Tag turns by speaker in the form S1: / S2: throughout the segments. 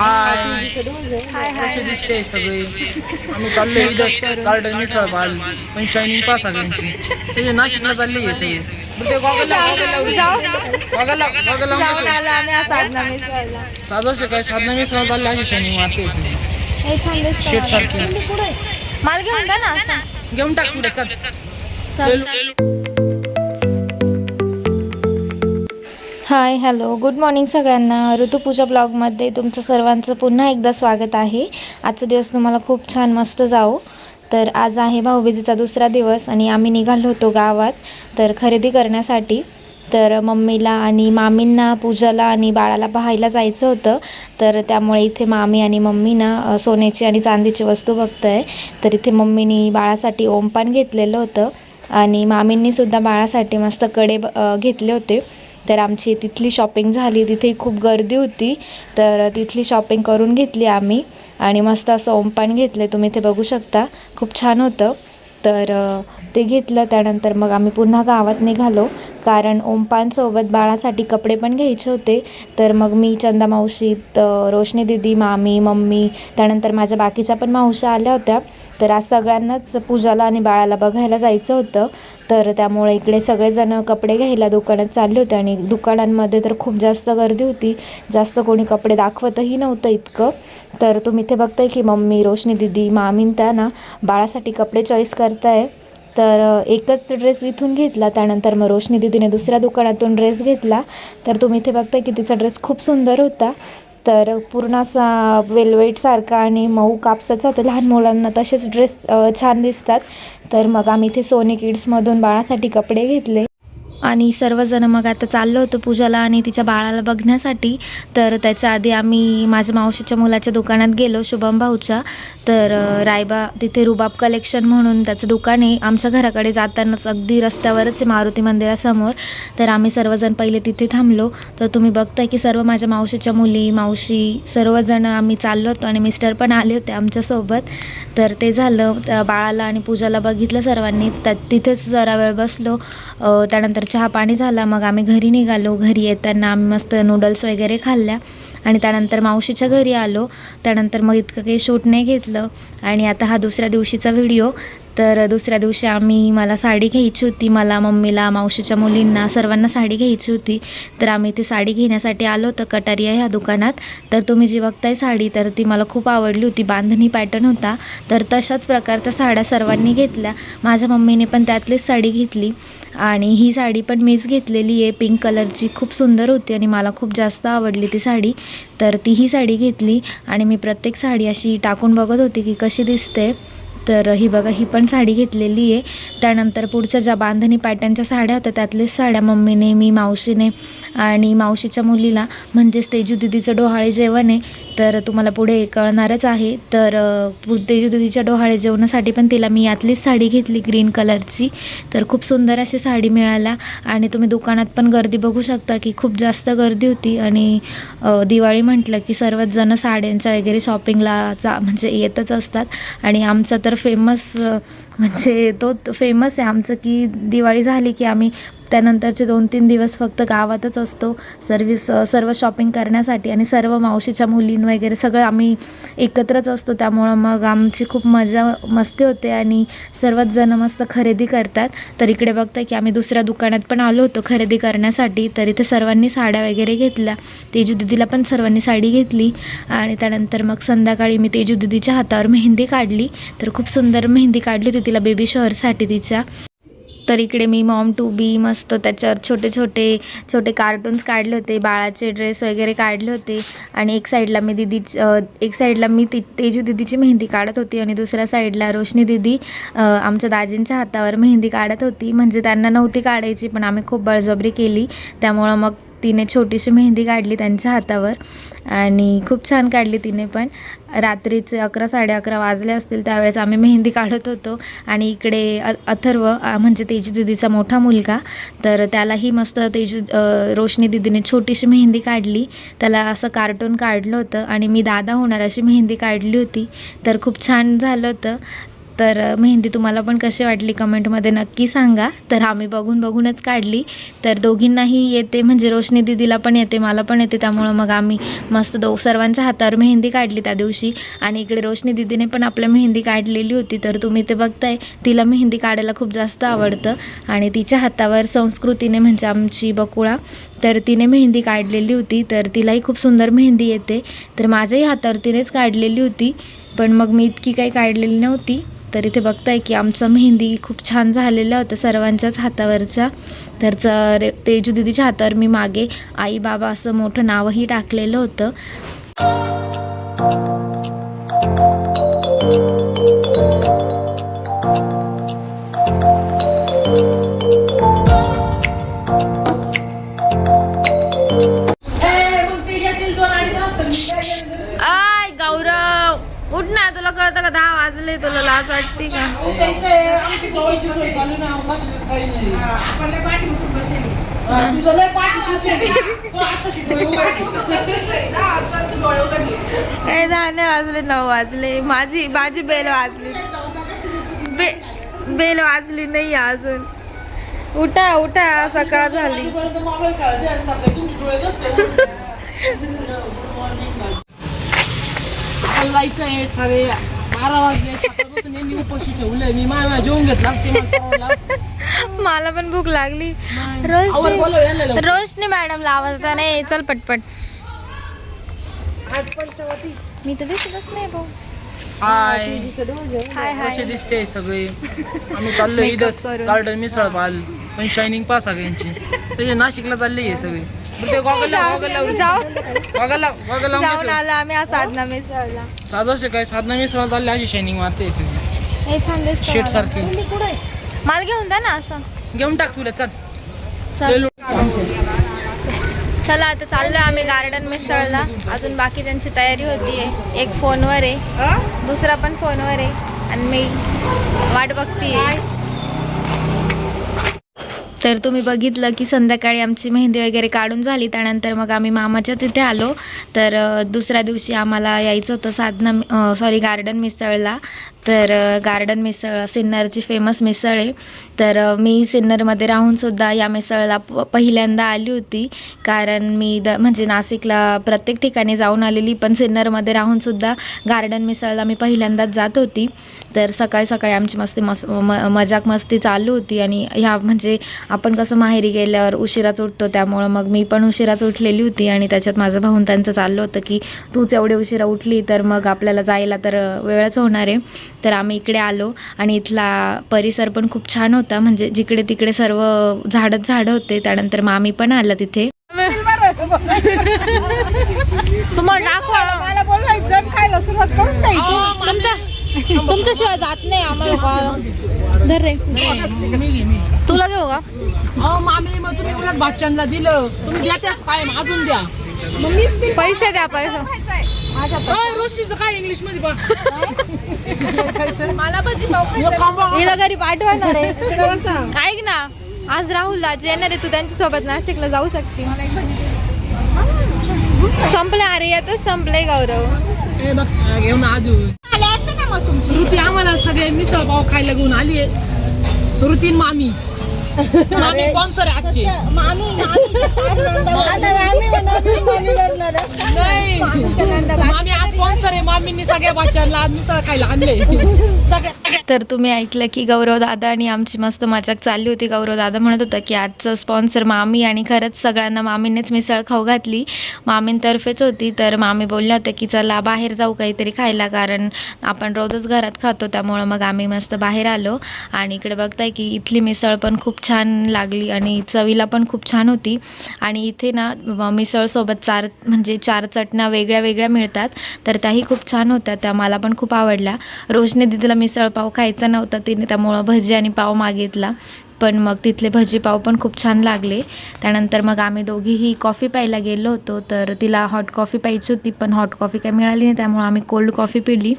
S1: हाय
S2: हाय हाय
S1: कसे दिसते सगळे? आम्ही चाललोय इथं. गार्डन मिसळ पाल पण शायनिंग पास सगळ्यांची. ते नाशिकला चालली आहे सगळे ते गॉगल गॉगल गॉगल
S2: मिसळला
S1: साधं काय? साधना मिसळ चालली अशी शायनिंग मारते. सारखी.
S2: मला घेऊन जा ना
S1: घेऊन टाक पुढे चल.
S2: चल. हाय हॅलो गुड मॉर्निंग सगळ्यांना. ऋतुपूजा ब्लॉगमध्ये तुमचं सर्वांचं पुन्हा एकदा स्वागत आहे. आजचा दिवस तुम्हाला खूप छान मस्त जाओ तर आज आहे भाऊबीजेचा दुसरा दिवस आणि आम्ही निघालो होतो गावात तर खरेदी करण्यासाठी. तर मम्मीला आणि मामींना पूजाला आणि बाळाला पाहायला जायचं होतं. तर त्यामुळे इथे मामी आणि मम्मी ना सोन्याची आणि चांदीची वस्तू बघतंय. तर इथे मम्मीनी बाळासाठी ओमपान घेतलेलं होतं. आणि मामींनीसुद्धा बाळासाठी मस्त कडे ब- घेतले होते. तर आमची तिथली शॉपिंग झाली. तिथे खूप गर्दी होती. तर तिथली शॉपिंग करून घेतली आम्ही. आणि मस्त असं ओमपान घेतले तुम्ही ते बघू शकता. खूप छान होतं. तर ते घेतलं. त्यानंतर मग आम्ही पुन्हा गावात निघालो. कारण ओमपानसोबत बाळासाठी कपडे पण घ्यायचे होते. तर मग मी चंदा मावशी रोशनी दिदी मामी मम्मी त्यानंतर माझ्या बाकीच्या पण मावश्या आल्या होत्या. तर आज सगळ्यांनाच पूजाला आणि बाळाला बघायला जायचं होतं. तर त्यामुळे इकडे सगळेजण कपडे घ्यायला दुकानात चालले होते आणि दुकानांमध्ये तर खूप जास्त गर्दी होती. जास्त कोणी कपडे दाखवतही नव्हतं इतकं. तर तुम्ही इथे बघताय की मम्मी रोशनी दिदी मामीन त्या ना बाळासाठी कपडे चॉईस करताय. तर एकच ड्रेस इथून घेतला. त्यानंतर मग रोशनी दिदीने दुसऱ्या दुकानातून ड्रेस घेतला. तर तुम्ही इथे बघताय की तिचा ड्रेस खूप सुंदर होता. तर पूर्ण असा वेलवेटसारखा आणि मऊ कापसाचा तर लहान मुलांना तसेच ड्रेस छान दिसतात. तर मग आम्ही इथे सोनी किड्समधून बाळासाठी कपडे घेतले. आणि सर्वजण मग आता चाललो होतो पूजाला आणि तिच्या बाळाला बघण्यासाठी. तर त्याच्या आधी आम्ही माझ्या मावशीच्या मुलाच्या दुकानात गेलो शुभम भाऊच्या. तर रायबा तिथे रुबाब कलेक्शन म्हणून त्याचं दुकान आहे. आमच्या घराकडे जातानाच अगदी रस्त्यावरच आहे मारुती मंदिरासमोर. तर आम्ही सर्वजण पहिले तिथे थांबलो. तर तुम्ही बघताय की सर्व माझ्या मावशीच्या मुली मावशी सर्वजण आम्ही चाललो होतो आणि मिस्टर पण आले होते आमच्यासोबत तर ते झालं. त्या बाळाला आणि पूजाला बघितलं सर्वांनी. त्या तिथेच जरा वेळ बसलो. त्यानंतर चहा पाणी झाला मग आम्ही घरी निघालो. घरी येताना आम्ही मस्त नूडल्स वगैरे खाल्ल्या आणि त्यानंतर मावशीच्या घरी आलो. त्यानंतर मग इतकं काही शूट नाही घेतलं. आणि आता हा दुसऱ्या दिवशीचा व्हिडिओ तर दुसऱ्या दिवशी आम्ही मला साडी घ्यायची होती मला मम्मीला मावशीच्या मुलींना सर्वांना साडी घ्यायची होती. तर आम्ही ती साडी घेण्यासाठी आलो होतं कटारिया ह्या दुकानात. तर तुम्ही जी बघताय साडी तर ती मला खूप आवडली होती. बांधणी पॅटर्न होता. तर तशाच प्रकारच्या साड्या सर्वांनी घेतल्या. माझ्या मम्मीने पण त्यातलीच साडी घेतली. आणि ही साडी पण मीच घेतलेली आहे. पिंक कलरची खूप सुंदर होती आणि मला खूप जास्त आवडली ती साडी. तर ती ही साडी घेतली. आणि मी प्रत्येक साडी अशी टाकून बघत होती की कशी दिसते. तर ही बघा ही पण साडी घेतलेली आहे. त्यानंतर पुढच्या ज्या बांधणी पॅटर्नच्या साड्या होत्या त्यातलेच साड्या मम्मीने मी मावशीने आणि मावशीच्या मुलीला म्हणजेच तेजू दिदीचं डोहाळे जेवण आहे तर तुम्हाला पुढे कळणारच आहे. तर अ, पु- डोहाळे जेवणासाठी पण तिला मी यातलीच साडी घेतली ग्रीन कलरची. तर खूप सुंदर अशी साडी मिळाल्या आणि तुम्ही दुकानात पण गर्दी बघू शकता की खूप जास्त गर्दी होती. आणि दिवाळी म्हटलं की सर्वच जण साड्यांच्या वगैरे शॉपिंगला जा म्हणजे येतच असतात. आणि आमचा तर फेमस म्हणजे तो फेमस आहे. आमचं की दिवाळी झाली की आम्ही त्यानंतरचे दोन तीन दिवस फक्त गावातच असतो. सर्विस सर्व शॉपिंग करण्यासाठी आणि सर्व मावशीच्या मुलीं वगैरे सगळं आम्ही एकत्रच असतो. त्यामुळं मग आमची खूप मजा मस्ती होते आणि सर्वच जण मस्त खरेदी करतात. तर इकडे बघताय की आम्ही दुसऱ्या दुकानात पण आलो होतो खरेदी करण्यासाठी. तर इथे सर्वांनी साड्या वगैरे घेतल्या. तेजू दिदीला पण सर्वांनी साडी घेतली. आणि त्यानंतर मग संध्याकाळी मी तेजू दिदीच्या हातावर मेहंदी काढली. तर खूप सुंदर मेहंदी काढली होती तिला बेबी शहरसाठी तिच्या. तर इकडे मी मॉम टू बी मस्त त्याच्यावर छोटे छोटे छोटे कार्टून्स काढले होते बाळाचे ड्रेस वगैरे काढले होते. आणि एक साईडला मी दिदी एक साईडला मी ती तेजू दिदीची मेहंदी काढत होती आणि दुसऱ्या साईडला रोशनी दिदी आमच्या दाजींच्या हातावर मेहंदी काढत होती. म्हणजे त्यांना नव्हती काढायची पण आम्ही खूप बळजबरी केली. त्यामुळं मग तिने छोटीशी मेहंदी काढली त्यांच्या हातावर आणि खूप छान काढली तिने पण. रात्रीचे अकरा साडे अकरा वाजले असतील त्यावेळेस आम्ही मेहंदी काढत होतो. आणि इकडे अ अथर्व म्हणजे तेजू दिदीचा मोठा मुलगा तर त्यालाही मस्त तेजू रोशनी दिदीने छोटीशी मेहंदी काढली. त्याला असं कार्टून काढलं होतं आणि मी दादा होणार अशी मेहंदी काढली होती. तर खूप छान झालं होतं. तर मेहंदी तुम्हाला पण कशी वाटली कमेंटमध्ये नक्की सांगा. तर आम्ही बघून बघूनच काढली. तर दोघींनाही येते म्हणजे रोशनी दिदीला पण येते मला पण येते. त्यामुळं मग आम्ही मस्त दो सर्वांच्या हातावर मेहंदी काढली त्या दिवशी. आणि इकडे रोशनी दिदीने पण आपल्या मेहंदी काढलेली होती. तर तुम्ही ते बघताय तिला मेहंदी काढायला खूप जास्त आवडतं. आणि तिच्या हातावर संस्कृतीने म्हणजे आमची बकुळा तर तिने मेहंदी काढलेली होती. तर तिलाही खूप सुंदर मेहंदी येते. तर माझ्याही हातावर तिनेच काढलेली होती. पण मग मी इतकी काही काढलेली नव्हती. तर इथे बघताय की आमचं मेहंदी खूप छान झालेलं होतं सर्वांच्याच हातावरच्या तर रे तेजू दिदीच्या हातावर मी मागे आई बाबा असं मोठं नावही टाकलेलं होतं. आय दहा वाजले तुला लाज वाटते का? काय दहा नाही वाजले नऊ वाजले. माझी माझी बेल वाजली. बे बेल वाजली नाही अजून. उठा उठा सकाळ झाली.
S1: जायचं आहे सारे. बारा वाजले सकाळपासून यांनी उपाशी ठेवलंय. मी माय माय जेवून घेतला असते मला परवडलं असतं.
S2: मला पण भूक लागली.
S1: आवर
S2: रोशनी
S1: बोलव यांना लवकर.
S2: रोशनी मॅडमला आवाज द्या नाही चल पटपट. मी तर दिसतच नाही भाऊ.
S1: हाय.
S2: हाय
S1: कसे
S2: हाय
S1: दिसते सगळे? आम्ही चाललो
S2: Makeup करून.
S1: गार्डन मिसळ पाल पण शायनिंग पास सगळ्यांची त्याचे नाशिकला चालले हे सगळे.
S2: जाऊन आलो आम्ही आज साधना मिसळला.
S1: साधं काय साधना चालले अशी शायनिंग मारते हे सगळे
S2: छान दिसतं
S1: शेट
S2: मला.
S1: सारखी.
S2: मला घेऊन द्या ना असं.
S1: घेऊन टाक तुला चल.
S2: चल. चला आता चाललोय आम्ही गार्डन मिसळला. अजून बाकी त्यांची तयारी होतीये एक फोनवर आहे. दुसरा पण फोनवर आहे. आणि मी वाट बघतीये. तर तुम्ही बघितलं की संध्याकाळी आमची मेहंदी वगैरे काढून झाली. त्यानंतर मग आम्ही मामाच्याच इथे आलो. तर दुसऱ्या दिवशी आम्हाला यायचं होतं साधना सॉरी गार्डन मिसळला. तर गार्डन मिसळ सिन्नरची फेमस मिसळ आहे. तर मी सिन्नरमध्ये राहूनसुद्धा या मिसळला प पहिल्यांदा आली होती. कारण मी द म्हणजे नाशिकला प्रत्येक ठिकाणी जाऊन आलेली पण सिन्नरमध्ये राहूनसुद्धा गार्डन मिसळला मी पहिल्यांदाच जात होती. तर सकाळी सकाळी आमची मस्ती मस म मजाक मस्ती चालू होती आणि ह्या म्हणजे आपण कसं माहेरी गेल्यावर उशिराच उठतो त्यामुळं मग मी पण उशिराच उठलेली होती आणि त्याच्यात माझं भाऊन त्यांचं चाललं होतं की तूच एवढी उशिरा उठली तर मग आपल्याला जायला तर वेळच होणार आहे. तर आम्ही इकडे आलो आणि इथला परिसर पण खूप छान होता. म्हणजे जिकडे तिकडे सर्व झाडच झाडं होते त्यानंतर मामी पण आला तिथे. तुम्हाला दाखवा
S3: मला बोलवायचं खायला सुरुवात करून द्यायची.
S2: तुमच्याशिवाय जात नाही आम्हाला कॉल धर रे.
S1: मी घे मी
S2: तुला घेऊ का?
S1: अहो मामी मग तुम्ही उलट भाच्यांना दिलं. तुम्ही द्या त्याच काय अजून द्या.
S3: मग
S2: पैसे द्या पैसे.
S1: रोशीचं काय इंग्लिशमध्ये.
S2: हिला घरी पाठवणार आहे. ऐक ना आज राहुल दाजी येणार आहे तू त्यांच्यासोबत नाशिकला जाऊ शकते. संपले अरे यातच संपले गौरव.
S1: हे घेऊन अजून.
S3: मग तुमची.
S1: ऋती आम्हाला सगळे मिसळ पाव खायला घेऊन आली आहे. ऋतीन मामी. मामी स्पॉन्सर आहे आजची.
S3: मामी मामी
S1: नाही. मामी आज स्पॉन्सर आहे. मामींनी सगळ्या बाच्यांना आज मिसळ खायला आणले सगळ्या
S2: तर तुम्ही ऐकलं की गौरव दादा आणि आमची मस्त मजाक चालली होती. गौरव दादा म्हणत होता की आजचं स्पॉन्सर मामी आणि खरंच सगळ्यांना मामीनेच मिसळ खाऊ घातली. मामींतर्फेच होती. तर मामी बोलल्या होत्या की चला बाहेर जाऊ काहीतरी खायला कारण आपण रोजच घरात खातो. त्यामुळं मग आम्ही मस्त बाहेर आलो. आणि इकडे बघताय की इथली मिसळ पण खूप छान लागली आणि चवीला पण खूप छान होती. आणि इथे ना मिसळसोबत चार म्हणजे चार चटण्या वेगळ्या वेगळ्या मिळतात. तर त्याही खूप छान होत्या त्या मला पण खूप आवडल्या. रोजने दिदीला मिसळ पाव खायचा नव्हता तिने त्यामुळं भजी आणि पाव मागितला. पण मग तिथले भजीपाव पण खूप छान लागले. त्यानंतर मग आम्ही दोघीही कॉफी प्यायला गेलो होतो. तर तिला हॉट कॉफी प्यायची होती पण हॉट कॉफी काही मिळाली नाही. त्यामुळे आम्ही कोल्ड कॉफी पिली.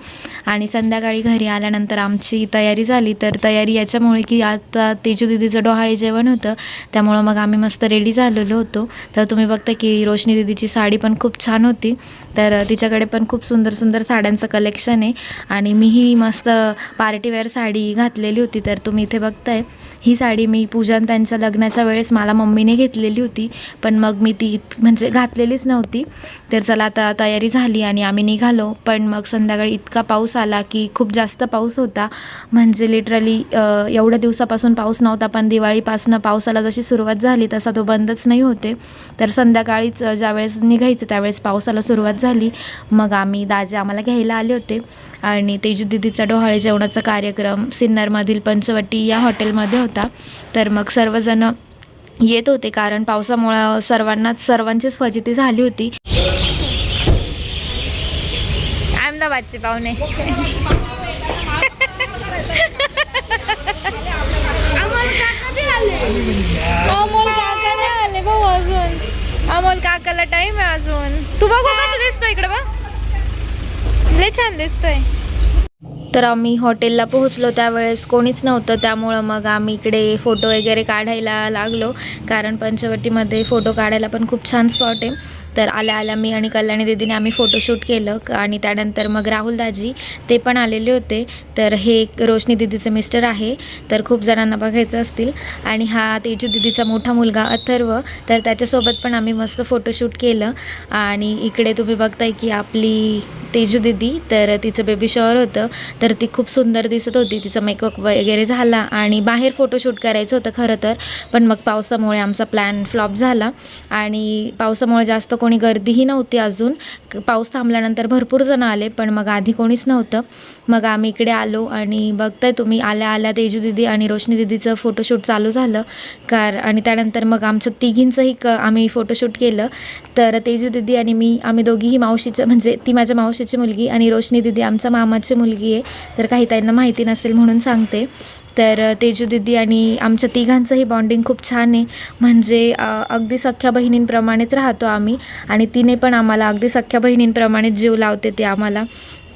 S2: आणि संध्याकाळी घरी आल्यानंतर आमची तयारी झाली. तर तयारी याच्यामुळे की आता तेजू दिदीचं डोहाळे जेवण होतं. त्यामुळं मग आम्ही मस्त रेडी झालेलो होतो. तर तुम्ही बघता की रोशनी दिदीची साडी पण खूप छान होती. तर तिच्याकडे पण खूप सुंदर सुंदर साड्यांचं कलेक्शन आहे. आणि मीही मस्त पार्टीवेअर साडी घातलेली होती. तर तुम्ही इथे बघताय. ही साडी मी पूजन त्यांच्या लग्नाच्या वेळेस मला मम्मीने घेतलेली होती पण मग मी ती म्हणजे घातलेलीच नव्हती. तर चला आता तयारी झाली आणि आम्ही निघालो. पण मग संध्याकाळी इतका पाऊस आला की खूप जास्त पाऊस होता. म्हणजे लिटरली एवढ्या दिवसापासून पाऊस नव्हता पण दिवाळीपासून पावसाला जशी सुरुवात झाली तसा तो बंदच नाही होते. तर संध्याकाळीच ज्यावेळेस निघायचं त्यावेळेस पावसाला सुरुवात झाली. मग आम्ही दाजे आम्हाला घ्यायला आले होते. आणि तेजू दिदीचा डोहाळे जेवणाचा कार्यक्रम सिन्नरमधील पंचवटी या हॉटेलमध्ये होता. तर मग सर्वजण येत होते कारण पावसामुळं सर्वांनाच सर्वांचीच फजिती झाली होती. अहमदाबादचे पाहुणे. अमोल काका नाही आले. भाऊ अजून. अमोल काकाला टाइम आहे अजून. तू बघू कसं दिसतोय इकडे बघ. लय छान दिसतोय. तर आम्ही हॉटेलला पोहोचलो त्यावेळेस कोणीच नव्हतं. त्यामुळं मग आम्ही इकडे फोटो वगैरे काढायला लागलो. कारण पंचवटीमध्ये फोटो काढायला पण खूप छान स्पॉट आहे. तर आल्या आल्या मी आणि कल्याणी दिदीने आम्ही फोटोशूट केलं आणि त्यानंतर मग राहुल दाजी ते पण आलेले होते. तर हे एक रोशनी दिदीचे मिस्टर आहे. तर खूप जणांना बघायचं असतील. आणि हा तेजू दिदीचा मोठा मुलगा अथर्व. तर त्याच्यासोबत पण आम्ही मस्त फोटोशूट केलं. आणि इकडे तुम्ही बघताय की आपली तेजू दिदी तर तिचं बेबी शॉवर होतं. तर ती खूप सुंदर दिसत होती. तिचा मेकअप वगैरे झाला आणि बाहेर फोटोशूट करायचं होतं खरं तर. पण मग पावसामुळे आमचा प्लॅन फ्लॉप झाला. आणि पावसामुळे जास्त कोणी गर्दीही नव्हती अजून. पाऊस थांबल्यानंतर भरपूर जण आले पण मग आधी कोणीच नव्हतं. मग आम्ही इकडे आलो आणि बघताय तुम्ही आल्या आल्या तेजू दिदी आणि रोशनी दिदीचं फोटोशूट चालू झालं. कार आणि त्यानंतर मग आमचं तिघींचंही क आम्ही फोटोशूट केलं. तर तेजू दिदी आणि मी आम्ही दोघीही मावशीचं म्हणजे ती माझ्या मावशीची मुलगी आणि रोशनी दिदी आमच्या मामाची मुलगी आहे. तर काही त्यांना माहिती नसेल म्हणून सांगते. तर तेजू दिदी आणि आमच्या तिघांचंही बॉन्डिंग खूप छान आहे. म्हणजे अगदी सख्या बहिणींप्रमाणेच राहतो आम्ही आणि तिने पण आम्हाला अगदी सख्या बहिणींप्रमाणेच जीव लावते ती आम्हाला.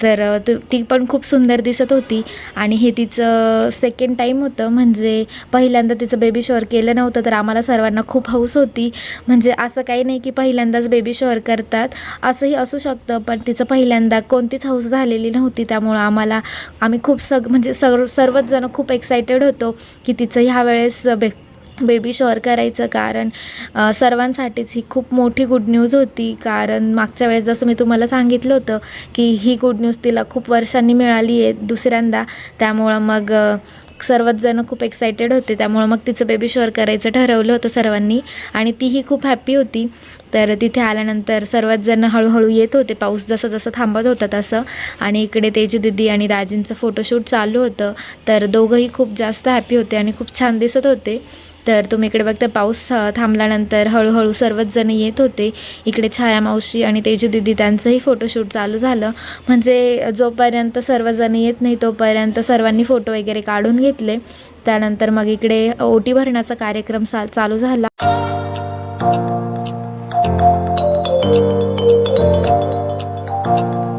S2: तर अ, ती पण खूप सुंदर दिसत होती. आणि हे तिचं सेकंड टाईम होतं. म्हणजे पहिल्यांदा तिचं बेबी शॉवर केलं नव्हतं तर आम्हाला सर्वांना खूप हौस होती. म्हणजे असं काही नाही की पहिल्यांदाच बेबी शॉवर करतात. असंही असू शकतं पण तिचं पहिल्यांदा कोणतीच हौस झालेली नव्हती. त्यामुळं आम्हाला आम्ही खूप सग म्हणजे सर्व सर्वच जण खूप एक्सायटेड होतो की तिचं ह्या वेळेस बे बेबी शॉवर करायचं. कारण सर्वांसाठीच ही खूप मोठी गुड न्यूज होती. कारण मागच्या वेळेस जसं मी तुम्हाला सांगितलं होतं की ही गुड न्यूज तिला खूप वर्षांनी मिळाली आहे दुसऱ्यांदा. त्यामुळं मग सर्वच जण खूप एक्सायटेड होते. त्यामुळं मग तिचं बेबी शॉवर करायचं ठरवलं होतं सर्वांनी. आणि तीही खूप हॅप्पी होती. तर तिथे आल्यानंतर सर्वच जण हळूहळू येत होते. पाऊस जसं जसं थांबत होता तसं. आणि इकडे तेजू दिदी आणि दाजींचं फोटोशूट चालू होतं. तर दोघंही खूप जास्त हॅपी होते आणि खूप छान दिसत होते. तर तुम्ही इकडे बघता पाऊस थांबल्यानंतर हळूहळू सर्वच जण येत होते. इकडे छाया मावशी आणि तेजू दिदी त्यांचंही फोटोशूट चालू झालं. म्हणजे जोपर्यंत सर्वजण येत नाही तोपर्यंत सर्वांनी फोटो वगैरे काढून घेतले. त्यानंतर मग इकडे ओटी भरण्याचा कार्यक्रम चा चालू झाला. thank you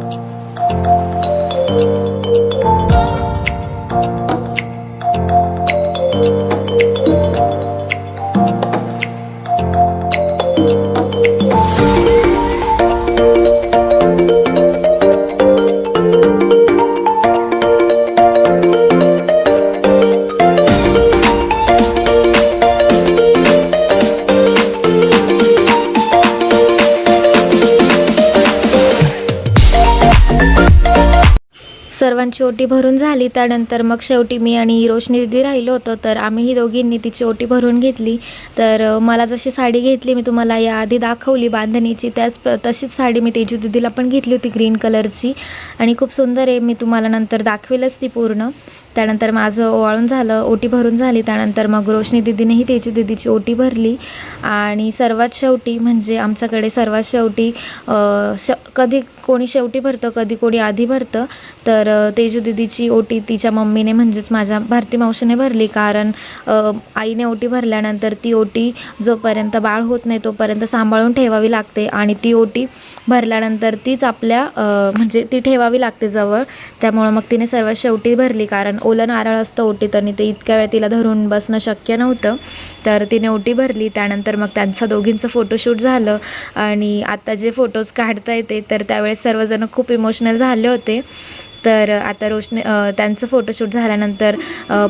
S2: सर्वांची ओटी भरून झाली. त्यानंतर मग शेवटी मी आणि रोशनी दिदी राहिलो होतो. तर आम्हीही दोघींनी तिची ओटी भरून घेतली. तर मला जशी साडी घेतली मी तुम्हाला याआधी दाखवली बांधणीची. त्याच प तशीच साडी मी तेजू दिदीला पण घेतली होती ग्रीन कलरची. आणि खूप सुंदर आहे. मी तुम्हाला नंतर दाखवेलच ती पूर्ण. त्यानंतर माझं ओवाळून झालं ओटी भरून झाली. त्यानंतर मग रोशनी दिदीनेही तेजू दिदीची ओटी भरली. आणि सर्वात शेवटी म्हणजे आमच्याकडे सर्वात शेवटी श कधी कोणी शेवटी भरतं कधी कोणी आधी भरतं. तर तेजू दिदीची ओटी तिच्या मम्मीने म्हणजेच माझ्या भारती मावशीने भरली. कारण आईने ओटी भरल्यानंतर ती ओटी जोपर्यंत बाळ होत नाही तोपर्यंत सांभाळून ठेवावी लागते. आणि ती ओटी भरल्यानंतर तीच आपल्या म्हणजे ती ठेवावी लागते जवळ. त्यामुळं मग तिने सर्वात शेवटी भरली. कारण ओलं नारळ असतं ओटीत आणि ते इतक्या वेळ तिला धरून बसणं शक्य नव्हतं. तर तिने ओटी भरली. त्यानंतर मग त्यांचं दोघींचं फोटोशूट झालं आणि आता जे फोटोज काढता येते तर त्यावेळेस सर्वजण खूप इमोशनल झाले होते. तर आता रोशनी त्यांचं फोटोशूट झाल्यानंतर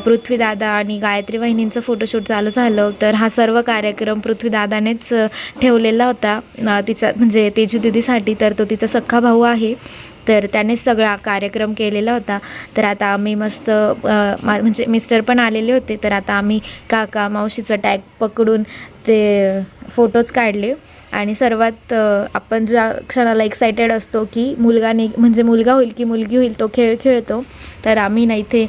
S2: पृथ्वीदादा आणि गायत्री वहिनींचं फोटोशूट चालू झालं. तर हा सर्व कार्यक्रम पृथ्वीदादानेच ठेवलेला होता. तिचा तिच्या म्हणजे तेजू दिदीसाठी तर तो तिचा सख्खा भाऊ आहे. तर त्यानेच सगळा कार्यक्रम केलेला होता. तर आता आम्ही मस्त मा- म्हणजे मिस्टर पण आलेले होते. तर आता आम्ही काका मावशीचं टॅग पकडून ते फोटोज काढले. आणि सर्वात आपण ज्या क्षणाला एक्सायटेड असतो की मुलगा नि म्हणजे मुलगा होईल की मुलगी होईल तो खेळ खेळतो. तर आम्ही ना इथे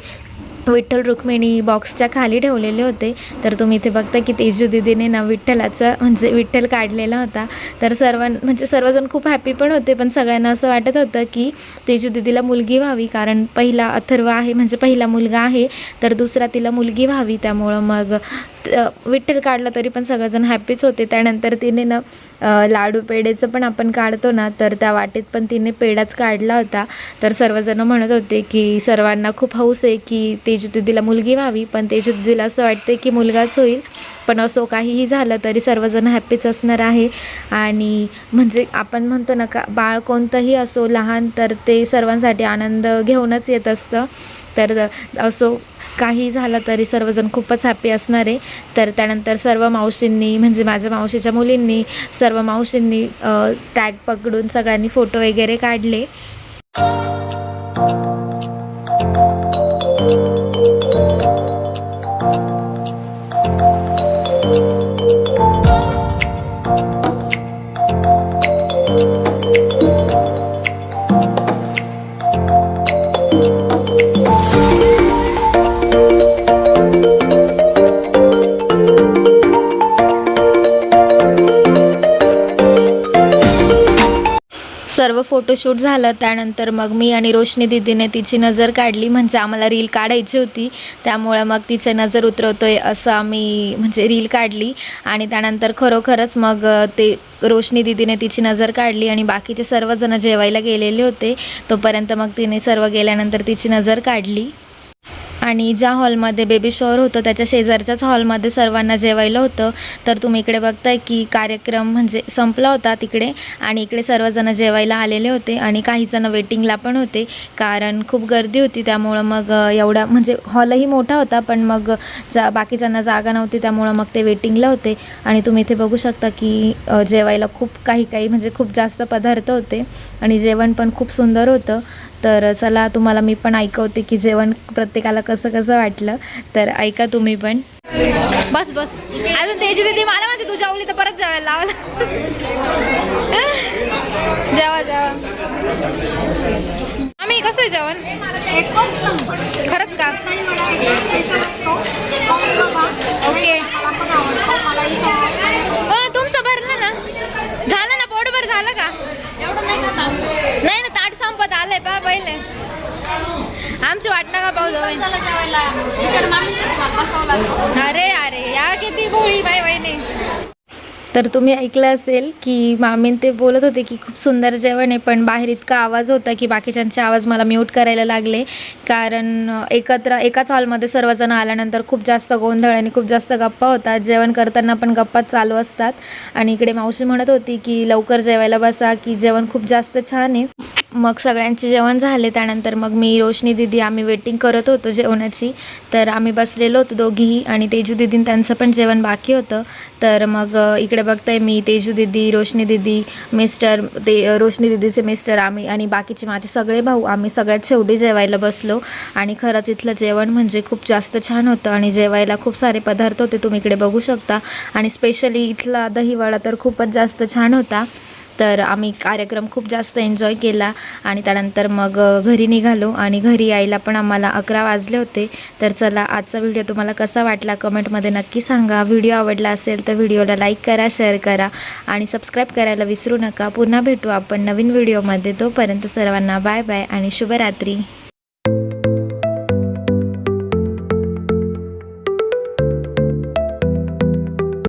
S2: विठ्ठल रुक्मिणी बॉक्सच्या खाली ठेवलेले होते. तर तुम्ही इथे बघता की तेजू दिदीने ना विठ्ठलाचा म्हणजे विठ्ठल काढलेला होता. तर सर्वां म्हणजे सर्वजण खूप हॅपी पण होते पण सगळ्यांना असं वाटत होतं की तेजू दिदीला मुलगी व्हावी कारण पहिला अथर्व आहे म्हणजे पहिला मुलगा आहे तर दुसरा तिला मुलगी व्हावी. त्यामुळं मग विठ्ठल काढला तरी पण सगळेजण हॅपीच होते. त्यानंतर तिने ना लाडू पेढेचं पण आपण काढतो ना तर त्या वाटेत पण तिने पेढाच काढला होता. तर सर्वजण म्हणत होते की सर्वांना खूप हौस आहे की तेजू दिदीला मुलगी व्हावी पण तेजू दिदीला असं वाटते की मुलगाच होईल. पण असो काहीही झालं तरी सर्वजण हॅपीच असणार आहे. आणि म्हणजे आपण म्हणतो ना का बाळ कोणतंही असो लहान तर ते सर्वांसाठी आनंद घेऊनच येत असतं. तर असो काही झालं तरी सर्वजण खूपच हॅपी असणार आहे. तर त्यानंतर सर्व मावशींनी म्हणजे माझ्या मावशीच्या मुलींनी सर्व मावशींनी टॅग पकडून सगळ्यांनी फोटो वगैरे काढले. सर्व फोटोशूट झालं त्यानंतर मग मी आणि रोशनी दिदीने तिची नजर काढली. म्हणजे आम्हाला रील काढायची होती. त्यामुळे मग तिची नजर उतरवतोय असं आम्ही म्हणजे रील काढली. आणि त्यानंतर खरोखरच मग ते रोशनी दिदीने तिची नजर काढली आणि बाकीचे सर्वजण जेवायला गेलेले होते. तोपर्यंत मग तिने सर्व गेल्यानंतर तिची नजर काढली. आणि ज्या हॉलमध्ये बेबी शॉवर होतं त्याच्या शेजारच्याच हॉलमध्ये सर्वांना जेवायला होतं. तर तुम्ही इकडे बघताय की कार्यक्रम म्हणजे संपला होता तिकडे आणि इकडे सर्वजण जेवायला आलेले होते आणि काही जणं वेटिंगला पण होते. कारण खूप गर्दी होती त्यामुळं मग एवढा म्हणजे हॉलही मोठा होता पण मग जा बाकीच्यांना जागा नव्हती त्यामुळं मग ते वेटिंगला होते. आणि तुम्ही इथे बघू शकता की जेवायला खूप काही काही म्हणजे खूप जास्त पदार्थ होते आणि जेवण पण खूप सुंदर होतं. तर चला तुम्हाला मी पण ऐकवते की जेवण प्रत्येकाला कसं कसं वाटलं. तर ऐका तुम्ही पण.
S4: बस बस. अजून तेजी दिदी मला म्हणते तू जेवली तर परत जेवायला लावला जेवा जेवा. आम्ही कसं आहे जेवण? खरंच का? ओके
S3: मला पण आवडतो मलाही तो आवडतो.
S4: अ, तुमचं भरलं ना पोटभर झालं का
S3: एवढं नाही का?
S4: नाही ना ताट संपत आलंय पा पहिले आमची वाट नका पाहू
S3: जेवायला.
S4: अरे अरे या किती भोळी बाई बहिणी
S2: तर तुम्ही ऐकलं असेल की मामीन ते बोलत होते की खूप सुंदर जेवण आहे पण बाहेर इतका आवाज होता की बाकीच्यांचे आवाज मला म्यूट करायला लागले. कारण एकत्र एकाच हॉलमध्ये सर्वजण आल्यानंतर खूप जास्त गोंधळ आणि खूप जास्त गप्पा होतात. जेवण करताना पण गप्पा चालू असतात. आणि इकडे मावशी म्हणत होती की लवकर जेवायला बसा की जेवण खूप जास्त छान आहे. मग सगळ्यांचे जेवण झाले त्यानंतर मग मी रोशनी दिदी आम्ही वेटिंग करत होतो जेवणाची. तर आम्ही बसलेलो होतो दोघीही आणि तेजू दिदीन त्यांचं पण जेवण बाकी होतं. तर मग इकडे बघताय मी तेजू दिदी रोशनी दिदी मिस्टर ते रोशनी दिदीचे मिस्टर आम्ही आणि बाकीचे माझे सगळे भाऊ आम्ही सगळ्यात शेवटी जेवायला बसलो. आणि खरंच इथलं जेवण म्हणजे खूप जास्त छान होतं आणि जेवायला खूप सारे पदार्थ होते तुम्ही इकडे बघू शकता. आणि स्पेशली इथला दहीवडा तर खूपच जास्त छान होता. तर आम्ही कार्यक्रम खूप जास्त एन्जॉय केला आणि त्यानंतर मग घरी निघालो आणि घरी यायला पण आम्हाला अकरा वाजले होते. तर चला आजचा व्हिडिओ तुम्हाला कसा वाटला कमेंटमध्ये नक्की सांगा. व्हिडिओ आवडला असेल तर व्हिडिओला लाईक करा शेअर करा आणि सबस्क्राईब करायला विसरू नका. पुन्हा भेटू आपण नवीन व्हिडिओमध्ये तोपर्यंत सर्वांना बाय बाय आणि शुभरात्री.